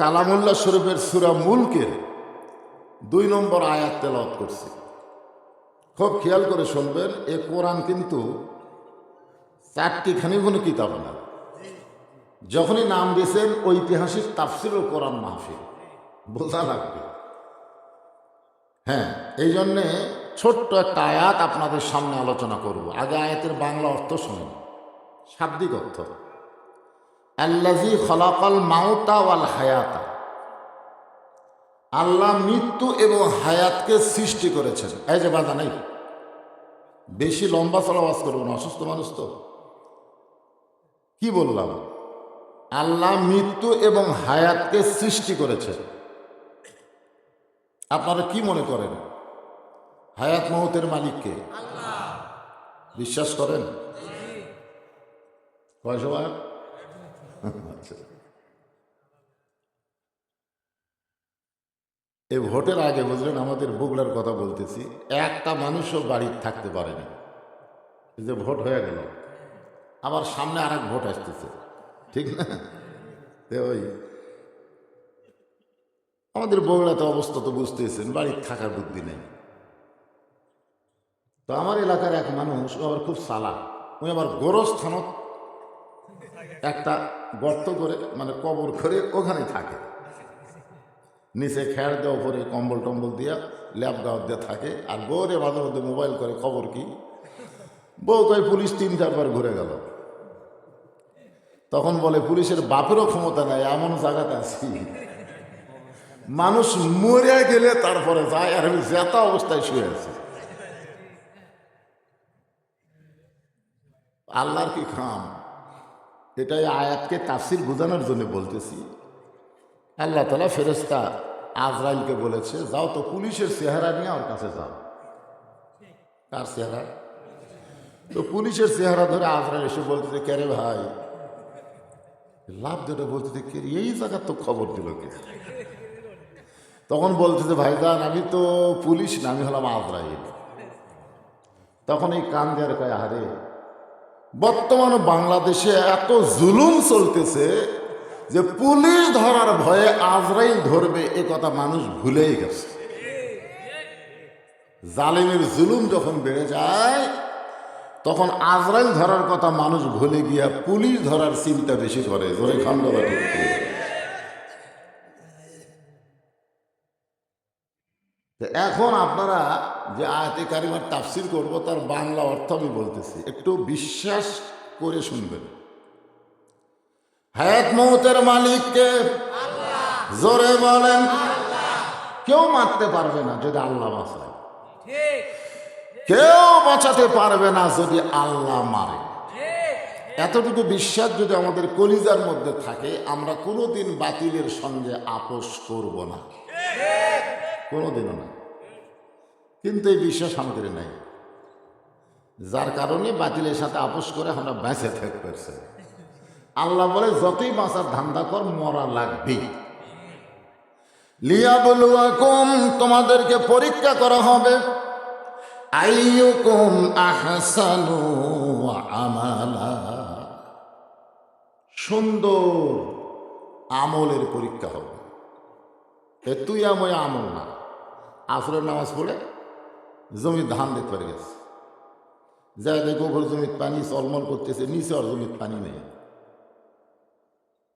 কালামুল্লাহ শরীফের সুরা মুলকের দুই নম্বর আয়াত তেলাওয়াত করছি। খুব খেয়াল করে শুনবেন, এ কোরআন কিন্তু চারটিখানি কোনো কিতাব না। যখনই নাম দিয়েছেন, ঐতিহাসিক তাফসির ও কোরআন মাহফিল। বোঝা লাগবে। হ্যাঁ এই জন্যে ছোট্ট একটা আয়াত আপনাদের সামনে আলোচনা করব। আগে আয়াতের বাংলা অর্থ শুনুন। শাব্দিক অর্থ। আল্লাজি খলাকল মাউতা ওয়াল হায়াতা। আল্লাহ মৃত্যু এবং হায়াতকে সৃষ্টি করেছেন। এই যে বাধা নেই? বেশি লম্বা চলাবাস করব না অসুস্থ মানুষ তো। কি বললাম? আল্লাহ মৃত্যু এবং হায়াতকে সৃষ্টি করেছে আপনারা কি মনে করেন? হায়াত মহতের মালিককে বিশ্বাস করেন? কয় সবাই? এই ভোটের আগে বুঝলেন আমাদের বগুড়ার কথা বলতেছি, একটা মানুষও বাড়ির থাকতে পারেনি। যে ভোট হয়ে গেল, আবার সামনে আর ভোট আসতেছে, ঠিক না? ওই আমাদের বগুড়াতে অবস্থা তো বুঝতেছেন বাড়ির থাকার বুদ্ধি নেই। তো আমার এলাকার এক মানুষ আবার খুব সালা ওই আবার গোরস্থানত একটা গর্ত করে মানে কবর করে ওখানে থাকে। নিচে খেয়ার দেওয়া, উপরে কম্বল টম্বল দিয়া ল্যাপ গাওয়ার দিয়ে থাকে। আর বউরে মাঝে মধ্যে মোবাইল করে, খবর কি? বউ কয়, পুলিশ তিন চারবার ঘুরে গেল। তখন বলে, পুলিশের বাপেরও ক্ষমতা নাই, এমন জায়গাতে আছি। মানুষ মরে গেলে তারপরে যায়, আর আমি জেতা অবস্থায় শুয়ে আছি। আল্লাহর কি খাম? এটাই আয়াতকে তাফসির বোঝানোর জন্য বলতেছি। আল্লাহ তালা ফেরেস্তা আজরাইলকে বলেছে, যাও তো পুলিশের চেহারা নিয়ে ওর কাছে যাও। কার চেহারা? তো পুলিশের চেহারা ধরে আজরাইল এসে বলতেছে কেরে ভাই? লাভ ধরে বলতেছে, কে এই জায়গার তো খবর দিল কে? তখন বলতেছে, ভাইজান, আমি তো পুলিশ না, আমি হলাম আজরাইল। তখন এই কান দেওয়ার কয়, আহারে বর্তমানে বাংলাদেশে এত জুলুম চলতেছে যে পুলিশ ধরার ভয়ে আজরাইল ধরবে, এ কথা মানুষ ভুলেই গেছে। জালিমের জুলুম যখন বেড়ে যায়, তখন আজরাইল ধরার কথা মানুষ ভুলে গিয়া পুলিশ ধরার চিন্তা বেশি করে। ধরে খণ্ডবাটি এখন আপনারা যে আয়াতে কারিমার তাফসির করব তার বাংলা অর্থ আমি বলতেছি। একটু বিশ্বাস করে শুনবেন। হায়াত মৌতের মালিককে জোরে বলেন কেউ মারতে পারবে না যদি আল্লাহ বাঁচায়। কেউ বাঁচাতে পারবে না যদি আল্লাহ মারে। এতটুকু বিশ্বাস যদি আমাদের কলিজার মধ্যে থাকে আমরা কোনোদিন বাতিলের সঙ্গে আপোষ করব না। কোনোদিনও না। কিন্তু এই বিশ্বাস আমাদের নাই। যার কারণে বাতিলের সাথে আপোষ করে আমরা বেঁচে থাকতে পারছি। আল্লাহ বলে, যতই বাঁচার ধান্দা কর, মরা লাগবেই লিয়া বলুয়াকুম তোমাদেরকে পরীক্ষা করা হবে। আইয়ুকুম আহসানু আমালা। সুন্দর আমলের পরীক্ষা হবে। তুই আময় আমল না। আসরের নামাজ পড়ে জমি ধান দেখতে পারে গেছে। যা দেখো ওপর জমির পানি চলমল করতেছে, নিচে আর জমির পানি নেই।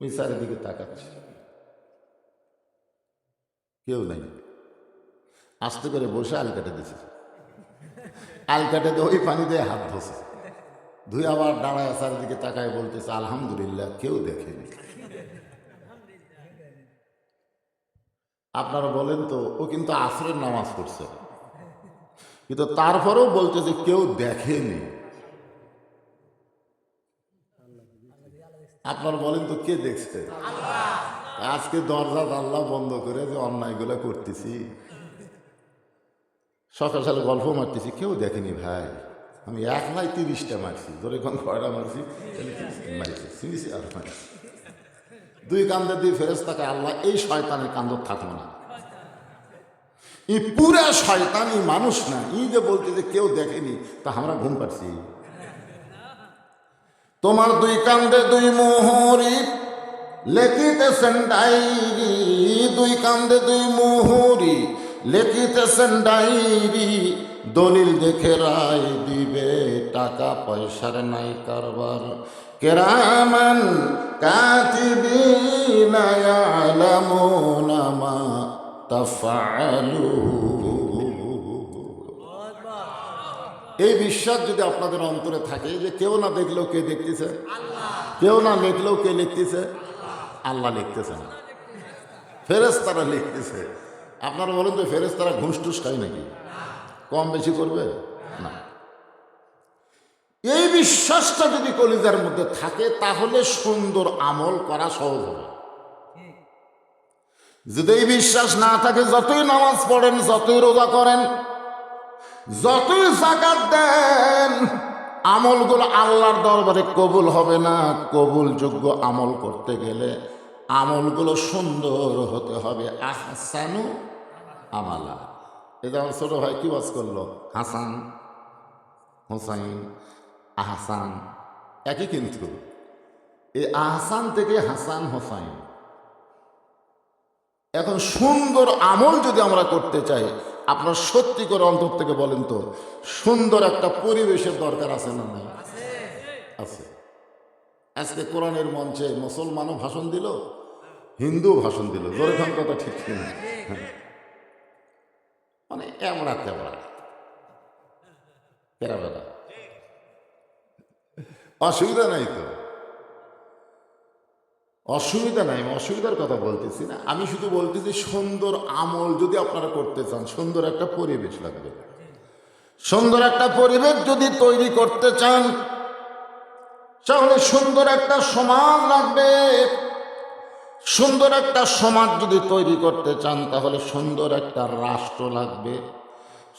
ওই চারিদিকে তাকাচ্ছে। কেউ নেই। আস্তে করে বসে আল কেটে দিছে। আল কেটে দিয়ে ওই পানি দিয়ে হাত ধসে ধুয়ে আবার দাঁড়ায় চারিদিকে তাকায় বলতেছে, আলহামদুলিল্লাহ, কেউ দেখেনি। আপনারা বলেন তো, ও কিন্তু আসরের নামাজ পড়ছে। কিন্তু তারপরেও বলতে যে কেউ দেখেনি। আপনার বলেন তো কে দেখছে? আজকে দরজা জানলা বন্ধ করে যে অন্যায়গুলো করতেছি। সকাল সকালে গল্প মারতেছি কেউ দেখেনি ভাই। আমি এক নাই তিরিশটা মারছি ধরে কোন কয়টা মারছি? মারছি আর মারছি। দুই কান্দে দুই ফেরেস্তাকে আল্লাহ এই শয়তানের কান্দ থাকব না। এই পুরা শয়তান মানুষ না। ই যে বলতে যে কেউ দেখেনি, তা আমরা ঘুম পাচ্ছি তোমার দুই কান্দে দুই মোহরি, লেখিতেছেন ডাইরি দুই কান্দে দুই মুহুরি, লেখিতেছেন ডাইরি দলিল দেখে রায় দিবে, টাকা পয়সার নাই কারবার। কেরামান কাতিবিনা ইয়ালামুনা এই বিশ্বাস যদি আপনাদের অন্তরে থাকে যে কেউ না দেখলেও কে দেখতেছে? কেউ না লিখলেও কে লিখতেছে? আল্লাহ লিখতেছে না। ফেরেস্তারা লিখতেছে। আপনারা বলেন তো ফেরেস্তারা ঘুষ টুস খায় নাকি? কম বেশি করবে? না। এই বিশ্বাসটা যদি কলিজার মধ্যে থাকে তাহলে সুন্দর আমল করা সহজ হবে। যদি এই বিশ্বাস না থাকে, যতই নামাজ পড়েন, যতই রোজা করেন, যতই জাকাত দেন, আমলগুলো আল্লাহর দরবারে কবুল হবে না। কবুল যোগ্য আমল করতে গেলে আমলগুলো সুন্দর হতে হবে। আহসানু আমালা। এটা আমার ছোট ভাই কি বাস করল? হাসান, হোসাইন, আহসান, একই কিন্তু। এই আহসান থেকে হাসান, হোসাইন। এখন সুন্দর আমল যদি আমরা করতে চাই, আপনার সত্যি করে অন্তর থেকে বলেন তো, সুন্দর একটা পরিবেশের দরকার আছে না নাই? আছে। আজকে কোরআনের মঞ্চে মুসলমানও ভাষণ দিল হিন্দু ভাষণ দিল। জোরে খান কথা ঠিক হ্যাঁ। মানে এমরা তেমরা। কেরা বেড়া অসুবিধা নাই তো। অসুবিধা নাই, আমি অসুবিধার কথা বলতেছি না। আমি শুধু বলতেছি সুন্দর আমল যদি আপনারা করতে চান, সুন্দর একটা পরিবেশ লাগবে। সুন্দর একটা পরিবেশ যদি তৈরি করতে চান, তাহলে সুন্দর একটা সমাজ লাগবে। সুন্দর একটা সমাজ যদি তৈরি করতে চান, তাহলে সুন্দর একটা রাষ্ট্র লাগবে।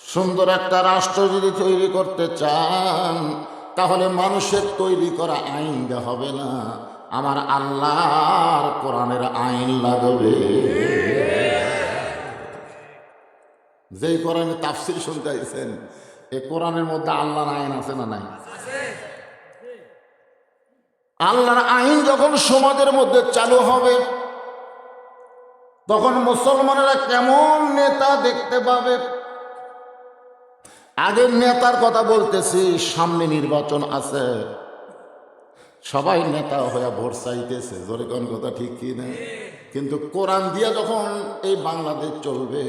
সুন্দর একটা রাষ্ট্র যদি তৈরি করতে চান, তাহলে মানুষের তৈরি করা আইন হবে না। আমার আল্লাহর কোরআনের আইন লাগবে। যেই কোরআনে তাফসির শুনতে আইছেন এই কোরআনের মধ্যে আল্লাহর আইন আছে না নাই? আল্লাহর আইন যখন সমাজের মধ্যে চালু হবে, তখন মুসলমানেরা কেমন নেতা দেখতে পাবে? আগের নেতার কথা বলতেছি, সামনে নির্বাচন আছে। সবাই নেতা হয়ে ভোট চাইতেছে জোরে কোন কথা ঠিক কি না? কিন্তু কোরআন দিয়ে যখন এই বাংলাদেশ চলবে,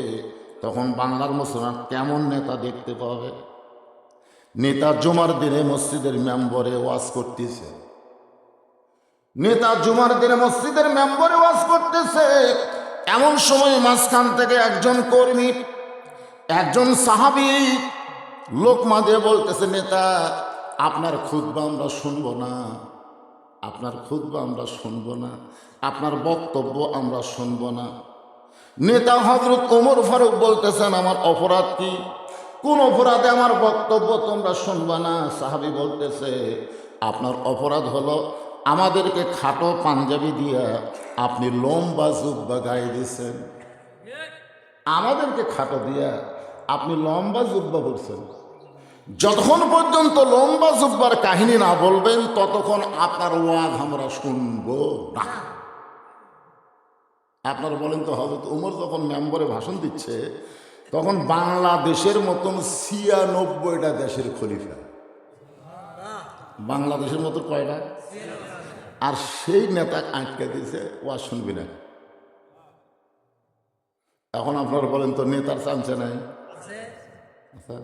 তখন বাংলার মুসলমান কেমন নেতা দেখতে পাবে? নেতা জুমার দিনে মসজিদের মেম্বরে ওয়াজ করতেছে। নেতা জুমার দিনে মসজিদের মেম্বরে ওয়াজ করতেছে। এমন সময় মাঝখান থেকে একজন কর্মী, একজন সাহাবি লোকমা দিয়ে বলতেছে, নেতা, আপনার খুদ্া আমরা শুনব না। আপনার খুদ্া আমরা শুনব না, আপনার বক্তব্য আমরা শুনব না। নেতা হজরত ওমর ফারুক বলতেছেন, আমার অপরাধ কি? কোন অপরাধে আমার বক্তব্য তোমরা শুনবে না? সাহাবি বলতেছে, আপনার অপরাধ হলো আমাদেরকে খাটো পাঞ্জাবি দিয়া আপনি লম্বা জুব্বা গায়ে দিয়েছেন আমাদেরকে খাটো দিয়া আপনি লম্বা জুব্বা পড়ছেন যতক্ষণ পর্যন্ত লম্বা জুব্বার কাহিনী না বলবেন, ততক্ষণ আপনার ওয়াজ আমরা শুনব না। আপনারা বলেন তো হজরত উমর যখন মেম্বরে ভাষণ দিচ্ছে, তখন বাংলাদেশের মতন ছিয়ানব্বইটা দেশের খলিফা। বাংলাদেশের মতো কয়টা? আর সেই নেতা আটকে দিয়েছে, ওয়াজ শুনবি না। এখন আপনারা বলেন তো, নেতার চান্সে নাই? আচ্ছা।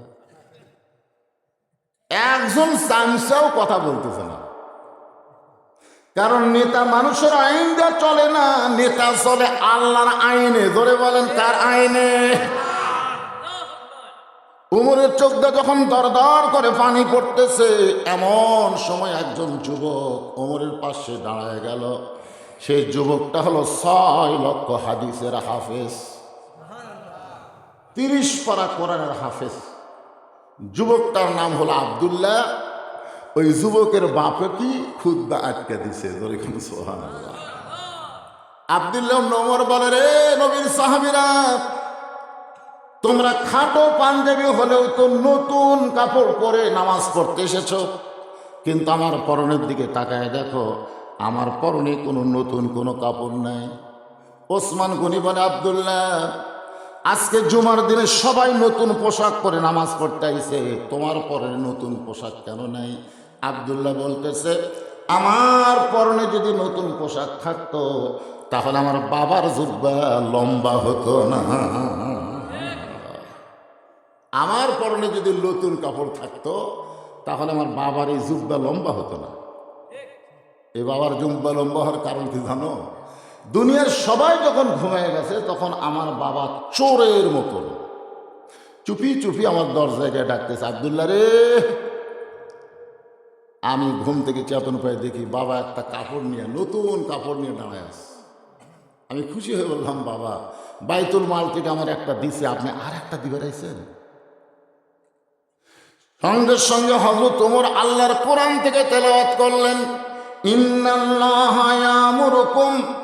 একজন চান্সেও কথা বলতেছে না। কারণ নেতা মানুষের আইন যা চলে না, নেতা চলে আল্লাহর আইনে। ধরে বলেন তার আইনে? উমরের চোখটা যখন দরদর করে পানি পড়তেছে, এমন সময় একজন যুবক ওমরের পাশে দাঁড়ায় গেল। সেই যুবকটা হলো ছয় লক্ষ হাদিসের হাফেজ। তিরিশ পারা কোরআনের হাফেজ। যুবকটার নাম হলো আবদুল্লাহ। ওই যুবকের বাপে কি খুদ্া আটকে দিছে আবদুল্লাহ নমর বলে, রে নবীর সাহাবিরা, তোমরা খাটো পাঞ্জাবি হলেও তো নতুন কাপড় পরে নামাজ পড়তে এসেছ। কিন্তু আমার পরনের দিকে তাকায় দেখো, আমার পরনে কোনো নতুন কোনো কাপড় নাই। ওসমান গনি বলে, আবদুল্লাহ আজকে জুমার দিনে সবাই নতুন পোশাক পরে নামাজ পড়তে আইছে। তোমার পরনে নতুন পোশাক কেন নাই? আবদুল্লাহ বলতেছে, আমার পরনে যদি নতুন পোশাক থাকতো, তাহলে আমার বাবার জুব্বা লম্বা হতো না। আমার পরনে যদি নতুন কাপড় থাকতো, তাহলে আমার বাবার এই জুব্বা লম্বা হতো না। এই বাবার জুব্বা লম্বা হওয়ার কারণ কি জানো? দুনিয়ার সবাই যখন ঘুমিয়ে গেছে, তখন আমার বাবা চোরের মতন চুপি চুপি আমার দরজায় গিয়ে ডাকতেছে আবদুল্লা রে! আমি ঘুম থেকে চেতন পাই দেখি, বাবা একটা কাপড় নিয়ে, নতুন কাপড় নিয়ে দাঁড়ায় আছে। আমি খুশি হয়ে বললাম, বাবা, বাইতুল মাল থেকে আমার একটা দিছে, আপনি আর একটা দিবে রাইছেন সঙ্গে সঙ্গে হজরত তোমার আল্লাহর কোরআন থেকে তেলাওয়াত করলেন, ইন্নাল্লাহ ইয়ামুরুকুম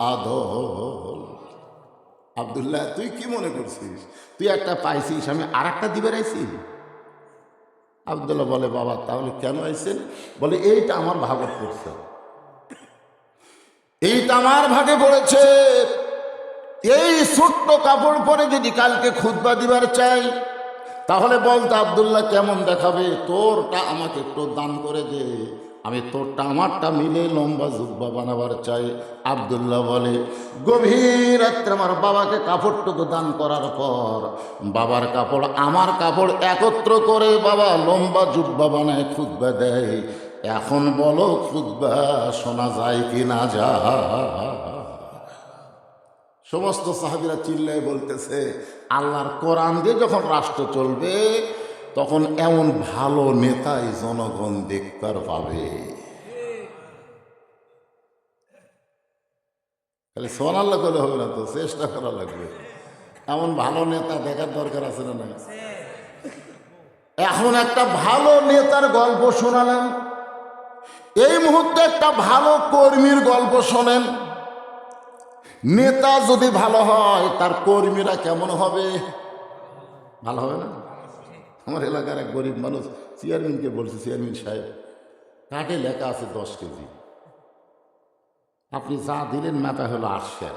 আদল। আব্দুল্লাহ, তুই কি মনে করছিস? তুই একটা পাইছিস, আমি আর একটা দিবে রাইছি? আবদুল্লাহ বলে, বাবা, তাহলে কেন আইছেন? বলে, এইটা আমার ভাগত করছে এইটা আমার ভাগে পড়েছে। এই ছোট্ট কাপড় পরে যদি কালকে খুদবা দিবার চাই, তাহলে বলতো আবদুল্লাহ কেমন দেখাবে? তোরটা আমাকে একটু দান করে দে। আমি তোরটা, আমারটা মিলে লম্বা জুব্বা বানাবার চাই। আবদুল্লাহ বলে, গভীর রাত্রে আমার বাবাকে কাপড়টুকু দান করার পর, বাবার কাপড়, আমার কাপড় একত্র করে বাবা লম্বা জুব্বা বানায় খুদবা দেয়। এখন বলো খুদবা শোনা যায় কি না যায়? সমস্ত সাহাবিরা চিল্লায় বলতেছে, আল্লাহর কোরআন দিয়ে যখন রাষ্ট্র চলবে, তখন এমন ভালো নেতাই জনগণ দেখতে পাবে। খালি সোনাল্লা করলে হবে না তো, চেষ্টা করা লাগবে। এমন ভালো নেতা দেখার দরকার আছে না নাই? এখন একটা ভালো নেতার গল্প শোনালেন। এই মুহূর্তে একটা ভালো কর্মীর গল্প শোনেন। নেতা যদি ভালো হয়, তার কর্মীরা কেমন হবে? ভালো হবে না? আমার এলাকার এক গরিব মানুষ, চেয়ারম্যানকে বলছে, চেয়ারম্যান সাহেব কাঠে লেখা আছে দশ কেজি। আপনি যা দিলেন মেটা হলো আট শেয়ার।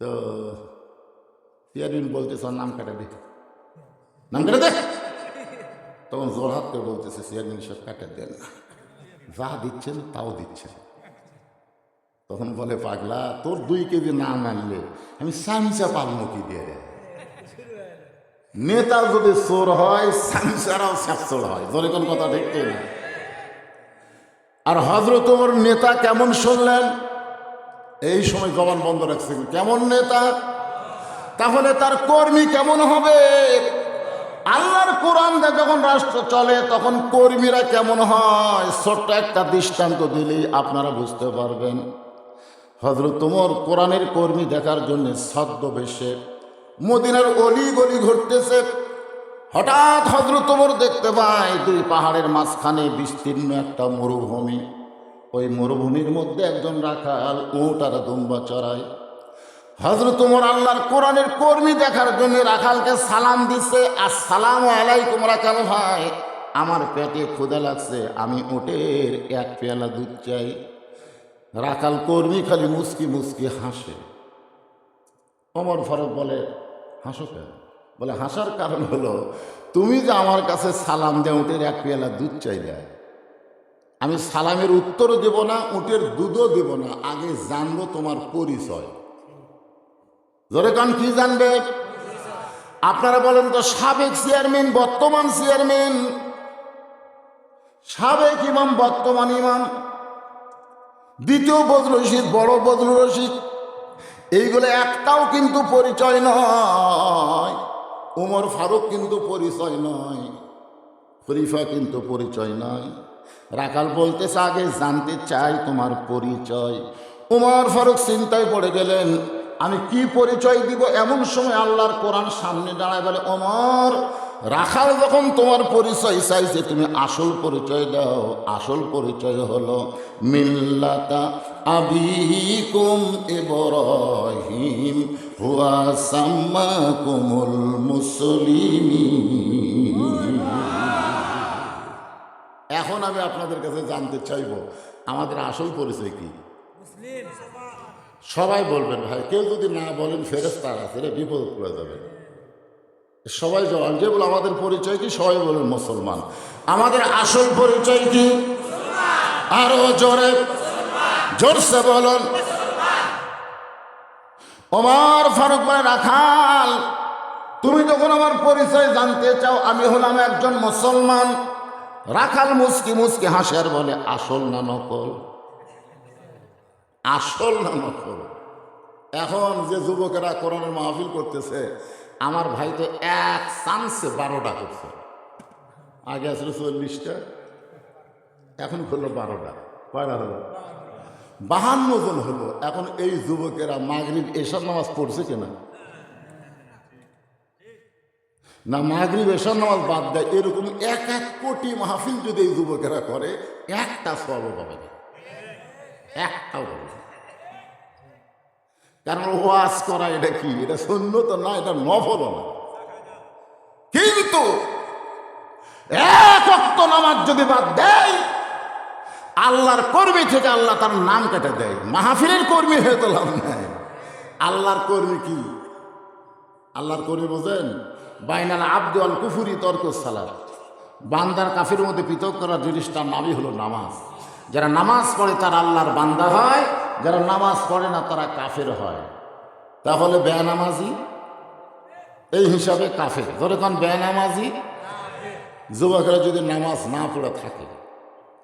তো চেয়ারম্যান বলতেছে নাম কাটা দে। নাম কাটা দে? তখন করে বলতেছে, চেয়ারম্যান সাহেব, কাটা দেন না। যা দিচ্ছেন তাও দিচ্ছেন। তখন বলে, পাগলা, তোর দুই কেজি না মানলে আমি সামসা পালমো কি দিয়ে রে নেতা যদি চোর হয় সামসারাও স্যাপচোর হয়। ধরে কোন কথা দেখতে না আর হজরত ওমর নেতা কেমন শুনলেন? এই সময় জবান বন্ধ রাখছেন। কেমন নেতা? তাহলে তার কর্মী কেমন হবে? আল্লাহর কোরআন যখন রাষ্ট্র চলে, তখন কর্মীরা কেমন হয়? ছোট্ট একটা দৃষ্টান্ত দিলেই আপনারা বুঝতে পারবেন। হজরত তোমার কোরআনের কর্মী দেখার জন্য ছদ্মবেশে মদিনার অলি গলি ঘুরতেছে। হঠাৎ হজরত তোমার দেখতে পায়, দুই পাহাড়ের মাঝখানে বিস্তীর্ণ একটা মরুভূমি। ওই মরুভূমির মধ্যে একজন রাখাল উঁট আর দুম্বা চড়ায়। হজরত উমর আল্লাহর কোরআনের কর্মী দেখার জন্য রাখালকে সালাম দিচ্ছে, আসসালাম আলাইকুম রাখাল ভাই, আমার পেটে ক্ষুদা লাগছে, আমি ওটের এক পেয়ালা দুধ চাই। রাখাল কর্মী খালি মুসকি মুসকি হাসে। অমর ফারুক বলে, হাসো কেন? বলে, হাসার কারণ হলো, তুমি যে আমার কাছে সালাম দেয় উটের এক পেয়ালা দুধ চাই দেয় আমি সালামের উত্তরও দেব না উটের দুধও দেব না, আগে জানব তোমার পরিচয়। জোরে কান, কি জানবে? আপনারা বলেন তো, সাবেক চেয়ারম্যান, বর্তমান চেয়ারম্যান? সাবেক ইমাম, বর্তমান ইমাম? দ্বিতীয় বদরুল রশিদ, বড় বদরুল রশিদ? এইগুলো একটাও কিন্তু পরিচয় নয়। উমর ফারুক কিন্তু পরিচয় নয়। খরিফা কিন্তু পরিচয় নয়। রাখাল বলতেছে, আগে জানতে চাই তোমার পরিচয়। উমর ফারুক চিন্তায় পড়ে গেলেন। আমি কি পরিচয় দিব? এমন সময় আল্লাহর কোরআন সামনে দাঁড়ায় বলে অমর রাখাল যখন তোমার পরিচয় চাইছে, তুমি আসল পরিচয় দাও। আসল পরিচয় হলো মিল্লাতা আবিকুম ইব্রাহিম, হুয়া সাম্মাকুমুল মুসলিমিন। এখন আমি আপনাদের কাছে জানতে চাইব, আমাদের আসল পরিচয় কি? সবাই বলবেন ভাই কেউ যদি না বলেন ফেরেস্তার আছে রে বিপদ পড়ে যাবে। সবাই জবান যে বলে আমাদের পরিচয় কি? সবাই বলেন মুসলমান। আমাদের আসল পরিচয় কি? আরও জোরে জোরসে বলুন। ওমর ফারুক ভাই রাখাল তুমি যখন আমার পরিচয় জানতে চাও আমি হলাম একজন মুসলমান। রাখাল মুসকি মুসকি হাসের বলে আসল না নকল? আসল না নকল এখন যে যুবকেরা কোরআনের মাহফিল করতেছে, আমার ভাই তো এক চান্সে বারোটা করছে। আগে আসলে চল্লিশটা, এখন করল বারোটা। কয়টা হলো? বাহান্ন জন হলো। এখন এই যুবকেরা মাগরিব এসব নামাজ পড়ছে কিনা? না, মাগরিব এসব নামাজ বাদ দেয়, এরকম এক এক কোটি মাহফিল যদি এই যুবকেরা করে, একটা সব পাবে না। কারণ ওয়াজ করা এটা কি? এটা শূন্য তো না, এটা নফল না কিন্তু এক অক্ত নামাজ যদি বাদ দেয়, আল্লাহর কর্মী থেকে আল্লাহ তার নাম কেটে দেয়। মাহফিলের কর্মী হয়ে তো লাভ নাই। আল্লাহর কর্মী কি? আল্লাহর কর্মী বোঝেন? বাইনাল আব্দু আল কুফুরি তর্ক সালাদ বান্দার কাফির মধ্যে পৃথক করার জিনিসটার নামই হলো নামাজ। যারা নামাজ পড়ে তারা আল্লাহর বান্দা হয়, যারা নামাজ পড়ে না তারা কাফের হয়। তাহলে বেয়ানামাজি এই হিসাবে কাফের। ধরে কোন বেয়ানামাজি যুবকেরা যদি নামাজ না পড়ে থাকে,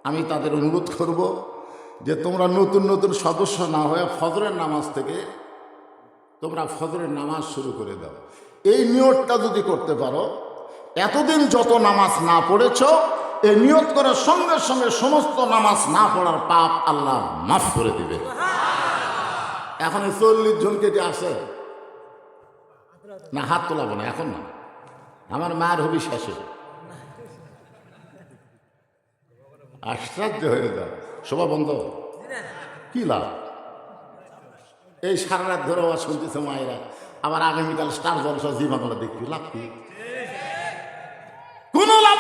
আমি তাদের অনুরোধ করব যে তোমরা নতুন নতুন সদস্য না হয়ে ফজরের নামাজ থেকে তোমরা ফজরের নামাজ শুরু করে দাও। এই নিয়তটা যদি করতে পারো, এতদিন যত নামাজ না পড়েছ এই নিয়ত করার সঙ্গে সঙ্গে সমস্ত নামাজ না পড়ার পাপ আল্লাহ মাফ করে দিবে। এখন এই চল্লিশ জন কেটে আসে। না, হাত তোলাবো না, এখন না। আমার মায়ের হবি শেষে আশ্চর্য হয়ে যায় শোভা বন্ধ। কি লাভ? এই সারা রাত ধরে আওয়াজ শুনতেছে মায়েরা। আবার আগামীকাল স্টার জলসা জি দেখবি লাভ কি? কোনো লাভ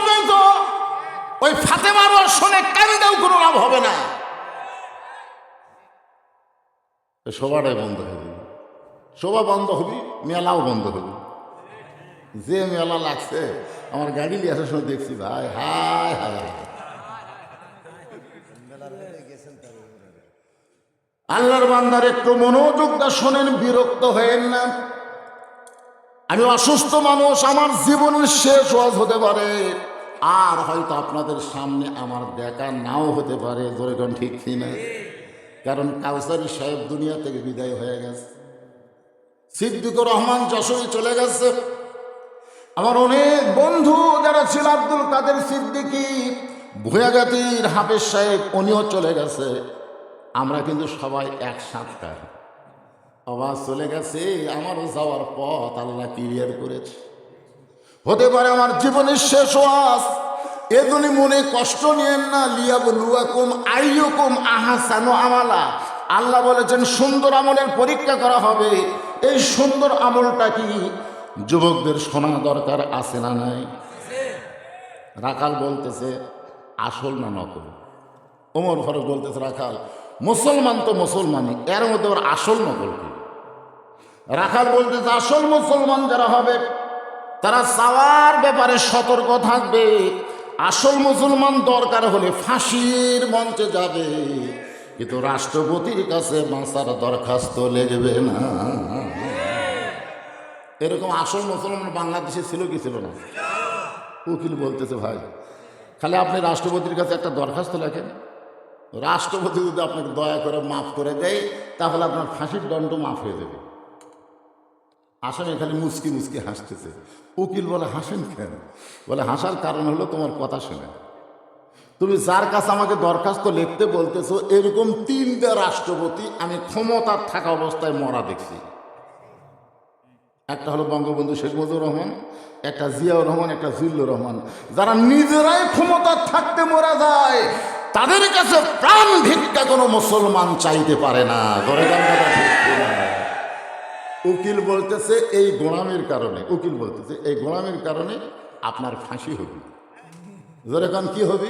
ওই ফাতেমার শুনে কান্দেও কোনো লাভ হবে না। শোভাটাই বন্ধ হয়ে যাবে শোভা বন্ধ হবি, মেলাও বন্ধ হবি। যে মেলা লাগছে, আমার গাড়ি নিয়ে আসার সময় দেখছি, ভাই, হায় হায় আল্লাহর বান্দার একটু মনোযোগ দা শোনেন, বিরক্ত হয়েন না। আমি অসুস্থ মানুষ, আমার জীবনের শেষ ওয়াজ হতে পারে। আর হয়তো আপনাদের সামনে আমার দেখা নাও হতে পারে, ধরে ঠিক কিনা? কারণ কাউসারি সাহেব দুনিয়া থেকে বিদায় হয়ে গেছে। সিদ্দিকুর রহমান যশোরে চলে গেছে। আমার অনেক বন্ধু যারা ছিল আব্দুল কাদের সিদ্দিকি, ভুয়াগাতির হাফেজ সাহেব, উনিও চলে গেছে। আমরা কিন্তু সবাই একসাথে। আবার চলে গেছে, আমারও যাওয়ার পথ আল্লাহ ক্লিয়ার করেছে। হতে পারে আমার জীবনের শেষ ওয়াজ। এগুলি মনে কষ্ট নিয়েন না লিয়াব লুয়াকুম আইয়ুকুম আহাসানু আমালা। আল্লাহ বলেছেন, সুন্দর আমলের পরীক্ষা করা হবে। এই সুন্দর আমলটা কি? যুবকদের শোনা দরকার আছে না নাই? রাখাল বলতেছে, আসল না নকল? ওমর ফারুক বলতেছে, রাখাল, মুসলমান তো মুসলমানই, এর মধ্যে ওর আসল নকল কি? রাখাল বলতেছে, আসল মুসলমান যারা হবে তারা চাওয়ার ব্যাপারে সতর্ক থাকবে। আসল মুসলমান দরকার হলে ফাঁসির মঞ্চে যাবে। কিন্তু রাষ্ট্রপতির কাছে বাঁচার দরখাস্ত লেগবে না। এরকম আসল মুসলমান বাংলাদেশে ছিল কি ছিল না? উকিল বলতেছে, ভাই, খালি আপনি রাষ্ট্রপতির কাছে একটা দরখাস্ত লেখেন। রাষ্ট্রপতি যদি আপনাকে দয়া করে মাফ করে দেয়, তাহলে আপনার ফাঁসির দণ্ড মাফ হয়ে যাবে। আসামে খালি মুচকি মুচকি হাসতেছে। উকিল বলে, হাসেন কেন? বলে, হাসার কারণ হলো তোমার কথা শুনে। তুমি যার কাছে আমাকে দরখাস্ত লিখতে বলতেছো, এরকম তিনটা রাষ্ট্রপতি আমি ক্ষমতার থাকা অবস্থায় মরা দেখছি। একটা হলো বঙ্গবন্ধু শেখ মুজিবুর রহমান, একটা জিয়াউর রহমান, একটা জিল্লুর রহমান। যারা নিজেরাই ক্ষমতা থাকতে মরা যায়, তাদের কাছে প্রাণ ভিক্ষা কোনো মুসলমান চাইতে পারে না। ঠিক কিনা? উকিল বলতেছে এই গোড়ামির কারণে। উকিল বলতেছে এই গোড়ামির কারণে আপনার ফাঁসি হবে। ধরে কান কি হবে?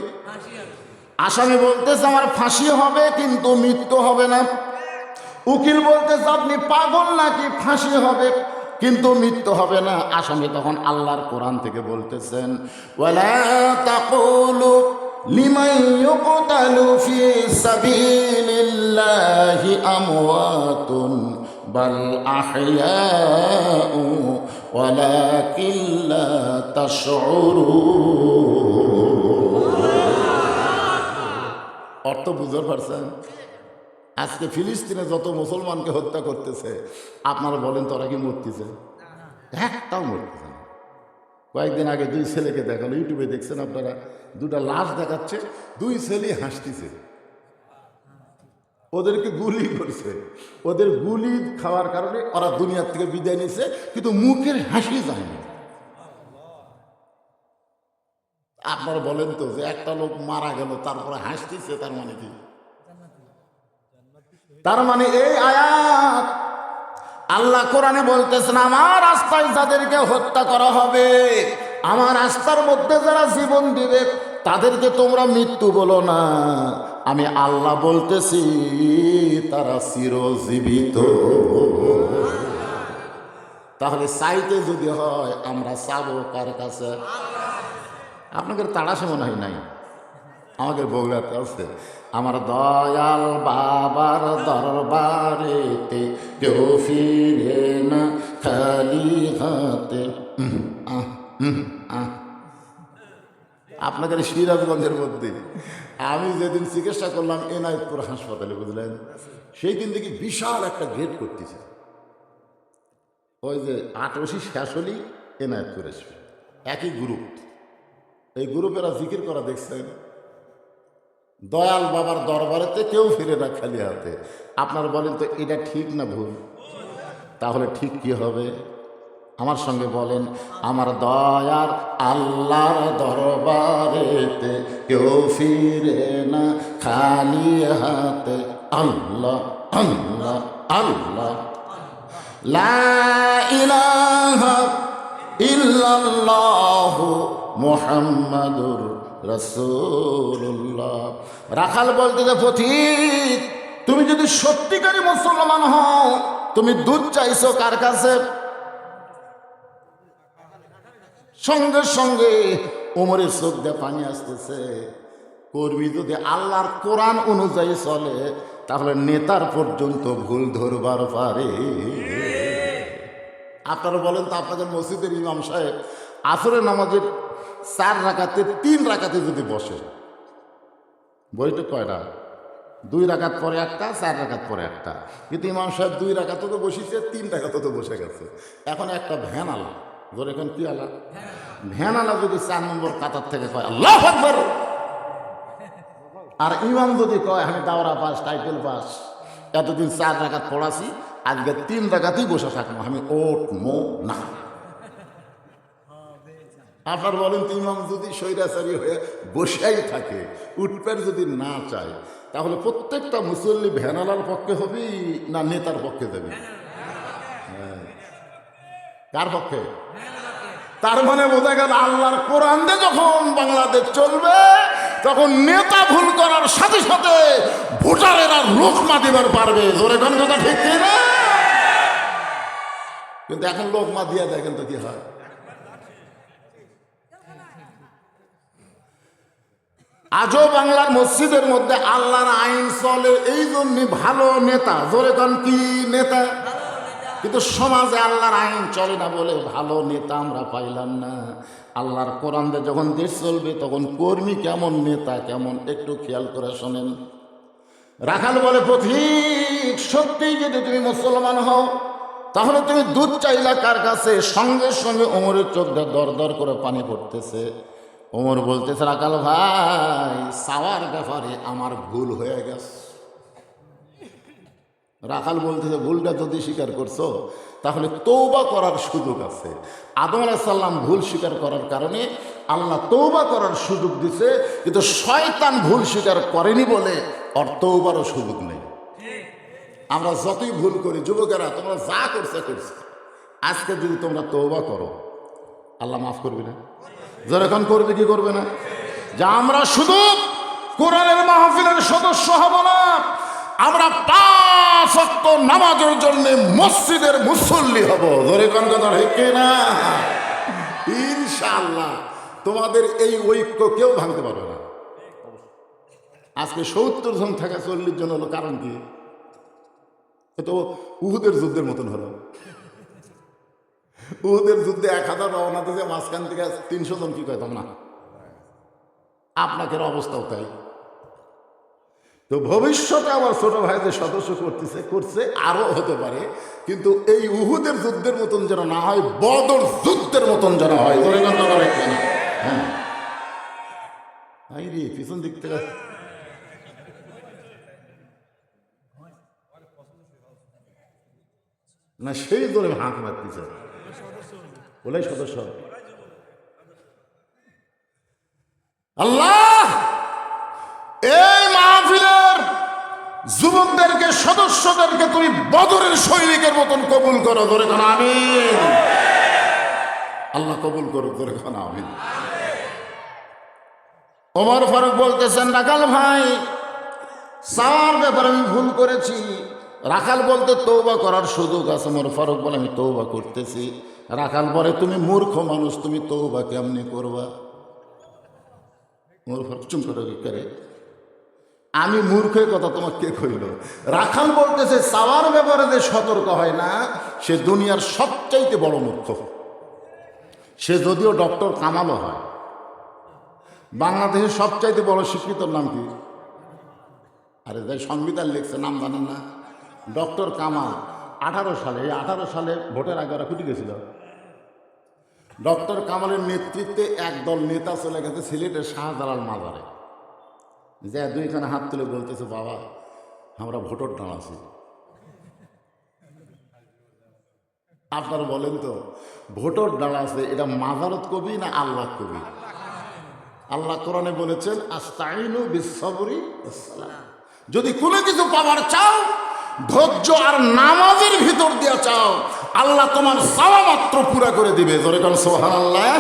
আসামি বলতেছে আমার ফাঁসি হবে কিন্তু মৃত্যু হবে না। উকিল বলতেছে আপনি পাগল নাকি? ফাঁসি হবে কিন্তু মৃত্যু হবে না। আসামি তখন আল্লাহর কোরআন থেকে বলতেছেন ইউকতালু ফি সাবিলিল্লাহি আমওয়াতুন বাল আহইয়াউ ওয়ালাকিন লা তাশউরুন অর্থ বুঝতে পারছেন? আজকে ফিলিস্তিনে যত মুসলমানকে হত্যা করতেছে, আপনারা বলেন তোরা কি মরতেছে? একটাও মরতেছে না। কয়েকদিন আগে দুই ছেলেকে দেখাল, ইউটিউবে দেখছেন আপনারা? দুটা লাশ দেখাচ্ছে, দুই ছেলে হাসতেছে। ওদেরকে গুলি করছে। ওদের গুলি খাওয়ার কারণে ওরা দুনিয়ার থেকে বিদায় নিছে কিন্তু মুখের হাসি যায়নি। আপনারা বলেন তো যে একটা লোক মারা গেল, তারপরে হাসতেছে, তার মানে কি? তার মানে এই আয়াত আল্লাহ কোরআনে বলতেছেন, আমার রাস্তায় যাদেরকে হত্যা করা হবে, আমার রাস্তার মধ্যে যারা জীবন দিবে তাদেরকে তোমরা মৃত্যু বলো না। আমি আল্লাহ বলতেছি তারা চিরজীবিত। তাহলে চাইতে যদি হয় আমরা চাবো কার কাছে? আপনাদের তাড়াশে মনে হয় নাই? আমাদের বগুড়াতে আছে আমার দয়াল বাবার দরবারেতে কেউ ফিরে না খালি হাতে। আহ, আহ। আপনাদের সিরাজগঞ্জের মধ্যে। আমি যেদিন চিকিৎসা করলাম এনায়তপুর হাসপাতালে, বুঝলেন? সেই দিন দেখি বিশাল একটা গেট করতেছে। ওই যে আঠারোশি শেষ হলেই এনায়তপুর আসবে। একই গ্রুপ এই গ্রুপেরা জিকির করা দেখছেন? দয়াল বাবার দরবারেতে কেউ ফিরে না খালি হাতে। আপনার বলেন তো, এটা ঠিক না ভুল? তাহলে ঠিক কি হবে? আমার সঙ্গে বলেন, আমার দয়ার আল্লাহর দরবারেতে কেউ ফিরে না। খালি হাতে আল্লাহ আল্লাহ আল্লাহ। রাখাল বলতে যে পথিক তুমি যদি সত্যিকারী মুসলমান হও, তুমি দুধ চাইছো কার কাছে? সঙ্গে সঙ্গে ওমরের দিয়ে পানি আসতেছে। কর্মী যদি আল্লাহর কোরআন অনুযায়ী চলে, তাহলে নেতার পর্যন্ত ভুল ধরবার পারে। আপনারা বলেন তো আপনাদের মসজিদের ইমাম সাহেব আসরের নামাজের চার রাকাতে, তিন রাকাতে যদি বসে, বইটা কয়টা দুই রাকাত পরে একটা, চার রাকাত পরে একটা। কিন্তু ইমাম সাহেব দুই রাকাতও তো বসেছে, তিন রাকাতও তো বসে গেছে। এখন একটা ভ্যান আলা ধর এখন কি আলা? ভ্যান আলা যদি চার নম্বর কাতার থেকে কয়, আল্লাহ আর ইমাম যদি কয়, আমি দাওরা পাস, টাইটেল পাস, এতদিন চার রাকাত পড়াছি, আজকে তিন রাকাতেই বসে থাকব। আমি, ওট, মো, না। আপনার বলেন তো, ইমাম যদি স্বৈরাচারী হয়ে বসেই থাকে উঠপের যদি না চায়, তাহলে প্রত্যেকটা মুসল্লি ভ্যানালার পক্ষে হবে না নেতার পক্ষে দেবে। কার পক্ষে? তার মানে বোঝা গেল আল্লাহর কোরআন দিয়ে যখন বাংলাদেশ চলবে, তখন নেতা ভুল করার সাথে সাথে ভোটারেরা লোকমা দিবার পারবে। জোরে কোন কথা ঠিক না? কিন্তু এখন লোকমা দিয়া দেখেন তো কি হয়। আজও বাংলার মসজিদের মধ্যে আল্লাহর আইন চলে এই জন্য ভালো নেতা। জোরে কি নেতা? কিন্তু সমাজে আল্লাহর আইন চলে না বলে ভালো নেতা আমরা পাইলাম না। আল্লাহর কোরআন যখন দেশ চলবে, তখন কর্মী কেমন নেতা কেমন একটু খেয়াল করে শোনেন। রাখাল বলে পথিক সত্যিই যদি তুমি মুসলমান হও, তাহলে তুমি দুধ চাইলা কার কাছে? সঙ্গে সঙ্গে ওমরের চোখ দিয়ে দর দর করে পানি পড়তেছে। ওমর বলতেছে, রাখাল ভাই সাওয়ার ব্যাপারে আমার ভুল হয়ে গেছে। রাখাল বলতেছে ভুলটা যদি স্বীকার করছ, তাহলে তৌবা করার সুযোগ আছে। আদম আলাহিসাল্লাম ভুল স্বীকার করার কারণে আল্লাহ তৌবা করার সুযোগ দিছে, কিন্তু শয়তান ভুল স্বীকার করেনি বলে ওর তৌবারও সুযোগ নেই। আমরা যতই ভুল করি, যুবকেরা, তোমরা যা করছে করছে। আজকে যদি তোমরা তৌবা করো, আল্লাহ মাফ করবে না? যেরকম করবে, কি করবে না? যে আমরা শুধু কোরআনের মাহফিলের সদস্য হব না। আমরা পাঁচ ওয়াক্ত নামাজের জন্য মসজিদের মুসল্লি হব। ধরে কোন কথা না? ইনশাআল্লাহ। তোমাদের এই ঐক্য কেউ ভাঙতে পারবে না। আজকে সত্তর জন থাকা চল্লিশ জন হলো কারণ কি? তো উহুদের যুদ্ধের মতন হলো। উহুদের যুদ্ধে এক হাজার রওনা দিয়েছে, মাঝখান থেকে তিনশো জন কি কয় না আপনাদের অবস্থাও তাই। তো ভবিষ্যতে আমার ছোট ভাইদের সদস্য করতেছে, করছে আরও হতে পারে। কিন্তু এই উহুদের যুদ্ধের মতন যেন না হয়, বদর যুদ্ধের মতন যেন হয়? হ্যাঁ। রে পিছন দিক থেকে। না, সেই ধরে হাঁক মারতেছে। বলে সদস্য। আল্লাহ এই মাহফিলের যুবকদেরকে, সদস্যদেরকে তুমি বদরের সৈনিকের মতন কবুল করো, ধরে খান আমি আল্লাহ কবুল করো ধরে খান আমি ওমর ফারুক বলতেছেন, রাখাল ভাই সার ব্যাপারে আমি ভুল করেছি। রাখাল বলতে তৌবা করার সুযোগ আছে, ওমর ফারুক বলে, আমি তৌবা করতেছি। রাখাল বলে, তুমি মূর্খ মানুষ, তুমি তৌবা কেমনি করবা? ওমর ফারুক চুম করে? আমি মূর্খের কথা তোমাকে কে কইল? রাখাল বলতেছে চাওয়ার ব্যাপারে যে সতর্ক হয় না, সে দুনিয়ার সবচাইতে বড় মূর্খ। সে যদিও ডক্টর কামালও হয়। বাংলাদেশের সবচাইতে বড় শিক্ষিতর নাম কি? আরে যাই, সংবিধান লিখছে, নাম জানেন না। ডক্টর কামাল, আঠারো সালে, এই আঠারো সালে ভোটের আগে ওরা কুটি গেছিল। ডক্টর কামালের নেতৃত্বে একদল নেতা চলে গেছে সিলেটের শাহজালাল মাজারে। যে দুইখানে হাত তুলে বলতেছে, বাবা, আমরা ভোটর দাঁড়াচ্ছি আপনারা বলেন তো, ভোটর দাঁড়াচ্ছে এটা মাজারত কবি না আল্লাহ কবি? আল্লাহ কোরআনে বলেছেন, আস্তাইনু বিশ্বরী যদি কোনো কিছু পাবার চাও, ধৈর্য আর নামাজের ভিতর দিয়া চাও, আল্লাহ তোমার চাওয়া মাত্র পুরা করে দিবে। কারণ সোহান আল্লাহ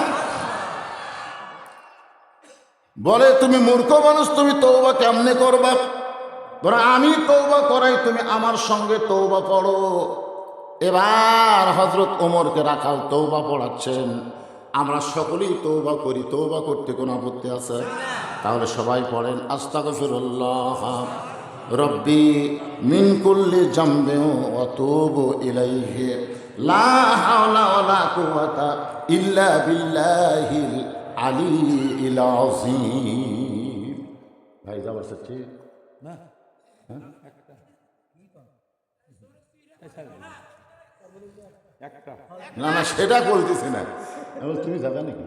বলে, তুমি মূর্খ মানুষ, তুমি তৌবা কেমনে করবা? ধরো আমি তৌবা করাই, তুমি আমার সঙ্গে তৌবা পড়ো এবার হজরত ওমরকে রাখাল তৌবা পড়াচ্ছেন। আমরা সকলেই তৌবা করি তৌবা করতে কোনো আপত্তি আছে? তাহলে সবাই পড়েন, আস্তাগফিরুল্লাহ, রব্বি মিন কুল্লি জামবেও অতুব ইলাইহি, লা হাওলা ওয়ালা কুওয়াতা ইল্লা বিল্লাহিল আলী ইলাজিম ভাই যাবার সত্যি না না সেটা বলতেছি না তুমি যাবে নাকি